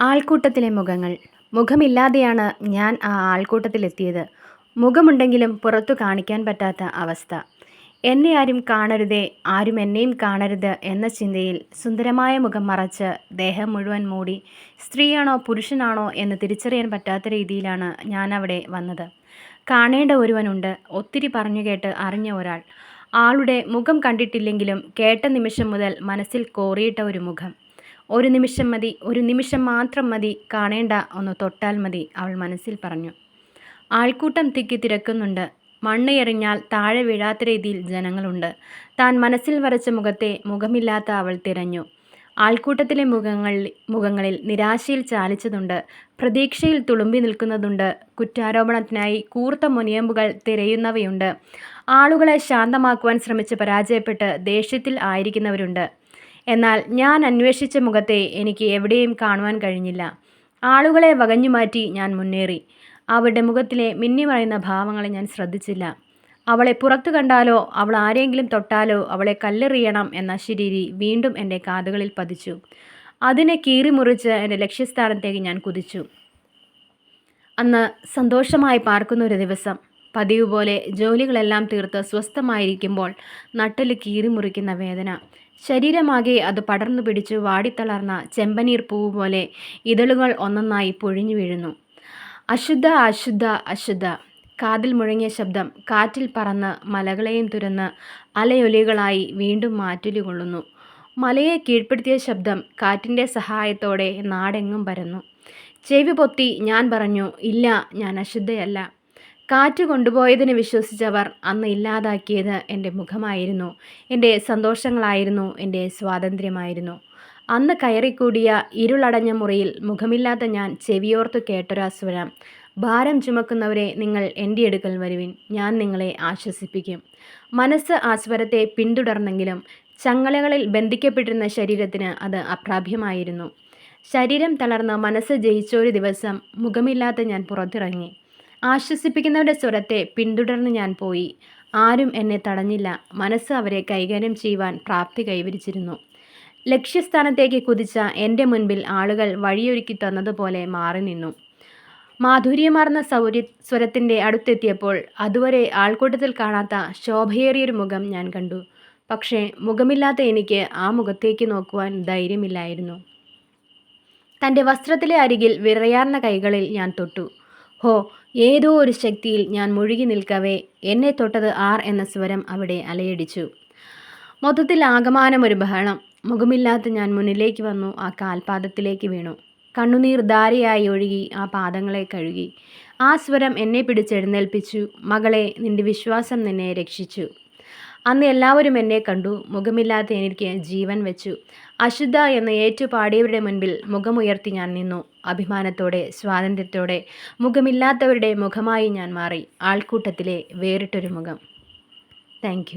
ആൾക്കൂട്ടത്തിലെ മുഖങ്ങൾ. മുഖമില്ലാതെയാണ് ഞാൻ ആ ആൾക്കൂട്ടത്തിലെത്തിയത്. മുഖമുണ്ടെങ്കിലും പുറത്തു കാണിക്കാൻ പറ്റാത്ത അവസ്ഥ. എന്നെ ആരും കാണരുതേ ആരും എന്നെയും കാണരുത് എന്ന ചിന്തയിൽ സുന്ദരമായ മുഖം മറച്ച് ദേഹം മുഴുവൻ മൂടി സ്ത്രീയാണോ പുരുഷനാണോ എന്ന് തിരിച്ചറിയാൻ പറ്റാത്ത രീതിയിലാണ് ഞാൻ അവിടെ വന്നത്. കാണേണ്ട ഒരുവനുണ്ട് ഒത്തിരി പറഞ്ഞു കേട്ട് അറിഞ്ഞ ഒരാൾ. ആളുടെ മുഖം കണ്ടിട്ടില്ലെങ്കിലും കേട്ട നിമിഷം മുതൽ മനസ്സിൽ കോറിയിട്ട ഒരു മുഖം. ഒരു നിമിഷം മതി ഒരു നിമിഷം മാത്രം മതി കാണേണ്ട ഒന്ന് തൊട്ടാൽ മതി അവൾ മനസ്സിൽ പറഞ്ഞു. ആൾക്കൂട്ടം തിക്കി തിരക്കുന്നുണ്ട്. മണ്ണ് എറിഞ്ഞാൽ താഴെ വീഴാത്ത രീതിയിൽ ജനങ്ങളുണ്ട്. താൻ മനസ്സിൽ വരച്ച മുഖത്തെ മുഖമില്ലാത്ത അവൾ തിരഞ്ഞു. ആൾക്കൂട്ടത്തിലെ മുഖങ്ങളിൽ മുഖങ്ങളിൽ നിരാശയിൽ ചാലിച്ചതുണ്ട്. പ്രതീക്ഷയിൽ തുളുമ്പി നിൽക്കുന്നതുണ്ട്. കുറ്റാരോപണത്തിനായി കൂർത്ത മുനിയമ്പുകൾ തിരയുന്നവയുണ്ട്. ആളുകളെ ശാന്തമാക്കുവാൻ ശ്രമിച്ച് പരാജയപ്പെട്ട് ദേഷ്യത്തിൽ ആയിരിക്കുന്നവരുണ്ട്. എന്നാൽ ഞാൻ അന്വേഷിച്ച മുഖത്തെ എനിക്ക് എവിടെയും കാണുവാൻ കഴിഞ്ഞില്ല. ആളുകളെ വകഞ്ഞുമാറ്റി ഞാൻ മുന്നേറി. അവളുടെ മുഖത്തിലെ മിന്നിമറയുന്ന ഭാവങ്ങളെ ഞാൻ ശ്രദ്ധിച്ചില്ല. അവളെ പുറത്തു കണ്ടാലോ അവൾ ആരെങ്കിലും തൊട്ടാലോ അവളെ കല്ലെറിയണം എന്ന ശരീരി വീണ്ടും എന്റെ കാതുകളിൽ പതിച്ചു. അതിനെ കീറിമുറിച്ച് എന്റെ ലക്ഷ്യസ്ഥാനത്തേക്ക് ഞാൻ കുതിച്ചു. അന്ന് സന്തോഷമായി പാർക്കുന്ന ഒരു ദിവസം പതിവ് പോലെ ജോലികളെല്ലാം തീർത്ത് സ്വസ്ഥമായിരിക്കുമ്പോൾ നട്ടൽ കീറി മുറിക്കുന്ന വേദന. ശരീരമാകെ അത് പടർന്നു പിടിച്ച് വാടിത്തളർന്ന ചെമ്പനീർ പൂവ് പോലെ ഇതളുകൾ ഒന്നൊന്നായി പൊഴിഞ്ഞു വീഴുന്നു. അശുദ്ധ അശുദ്ധ അശുദ്ധ. കാതിൽ മുഴങ്ങിയ ശബ്ദം കാറ്റിൽ പറന്ന് മലകളെയും തുരന്ന് അലയൊലികളായി വീണ്ടും മാറ്റുലി കൊള്ളുന്നു. മലയെ കീഴ്പ്പെടുത്തിയ ശബ്ദം കാറ്റിന്റെ സഹായത്തോടെ നാടെങ്ങും പരന്നു. ചെവി പൊത്തി ഞാൻ പറഞ്ഞു ഇല്ല ഞാൻ അശുദ്ധയല്ല. കാറ്റ് കൊണ്ടുപോയതിന് വിശ്വസിച്ചവർ അന്ന് ഇല്ലാതാക്കിയത് എന്റെ മുഖമായിരുന്നു. എന്റെ സന്തോഷങ്ങളായിരുന്നു എന്റെ സ്വാതന്ത്ര്യമായിരുന്നു. അന്ന് കയറിക്കൂടിയ ഇരുളടഞ്ഞ മുറിയിൽ മുഖമില്ലാത്ത ഞാൻ ചെവിയോർത്ത് കേട്ടൊരാസ്വരം ഭാരം ചുമക്കുന്നവരെ നിങ്ങൾ എന്റെ അടുക്കൽ വരുവിൻ ഞാൻ നിങ്ങളെ ആശ്വസിപ്പിക്കും. മനസ്സ് ആ സ്വരത്തെ പിന്തുടർന്നെങ്കിലും ചങ്ങലകളിൽ ബന്ധിക്കപ്പെട്ടിരുന്ന ശരീരത്തിന് അത് അപ്രാപ്യമായിരുന്നു. ശരീരം തളർന്ന് മനസ്സ് ജയിച്ചൊരു ദിവസം മുഖമില്ലാത്ത ഞാൻ പുറത്തിറങ്ങി. ആശ്വസിപ്പിക്കുന്നവരുടെ സ്വരത്തെ പിന്തുടർന്ന് ഞാൻ പോയി. ആരും എന്നെ തടഞ്ഞില്ല. മനസ്സ് അവരെ കൈകാര്യം ചെയ്യുവാൻ പ്രാപ്തി കൈവരിച്ചിരുന്നു. ലക്ഷ്യസ്ഥാനത്തേക്ക് കുതിച്ച എന്റെ മുൻപിൽ ആളുകൾ വഴിയൊരുക്കി തന്നതുപോലെ മാറി നിന്നു. മാധുര്യമാർന്ന സൗര്യ സ്വരത്തിന്റെ അടുത്തെത്തിയപ്പോൾ അതുവരെ ആൾക്കൂട്ടത്തിൽ കാണാത്ത ശോഭയേറിയൊരു മുഖം ഞാൻ കണ്ടു. പക്ഷേ മുഖമില്ലാത്ത എനിക്ക് ആ മുഖത്തേക്ക് നോക്കുവാൻ ധൈര്യമില്ലായിരുന്നു. തന്റെ വസ്ത്രത്തിലെ അരികിൽ വിറയാർന്ന കൈകളിൽ ഞാൻ തൊട്ടു. ഹോ ഏതോ ഒരു ശക്തിയിൽ ഞാൻ മുഴുകി നിൽക്കവേ എന്നെ തൊട്ടത് ആർ എന്ന സ്വരം അവിടെ അലയടിച്ചു. മൊത്തത്തിൽ ആകമാനം ഒരു ബഹളം. മുഖമില്ലാത്ത ഞാൻ മുന്നിലേക്ക് വന്നു ആ കാൽപാദത്തിലേക്ക് വീണു. കണ്ണുനീർ ധാരയായി ഒഴുകി ആ പാദങ്ങളെ കഴുകി. ആ സ്വരം എന്നെ പിടിച്ചെഴുന്നേൽപ്പിച്ചു മകളെ നിന്റെ വിശ്വാസം നിന്നെ രക്ഷിച്ചു. അന്ന് എല്ലാവരും എന്നെ കണ്ടു. മുഖമില്ലാത്ത എനിക്ക് ജീവൻ വെച്ചു. അശുദ്ധ എന്ന് ഏറ്റുപാടിയവരുടെ മുൻപിൽ മുഖമുയർത്തി ഞാൻ നിന്നു. അഭിമാനത്തോടെ സ്വാതന്ത്ര്യത്തോടെ മുഖമില്ലാത്തവരുടെ മുഖമായി ഞാൻ മാറി. ആൾക്കൂട്ടത്തിലെ വേറിട്ടൊരു മുഖം. താങ്ക്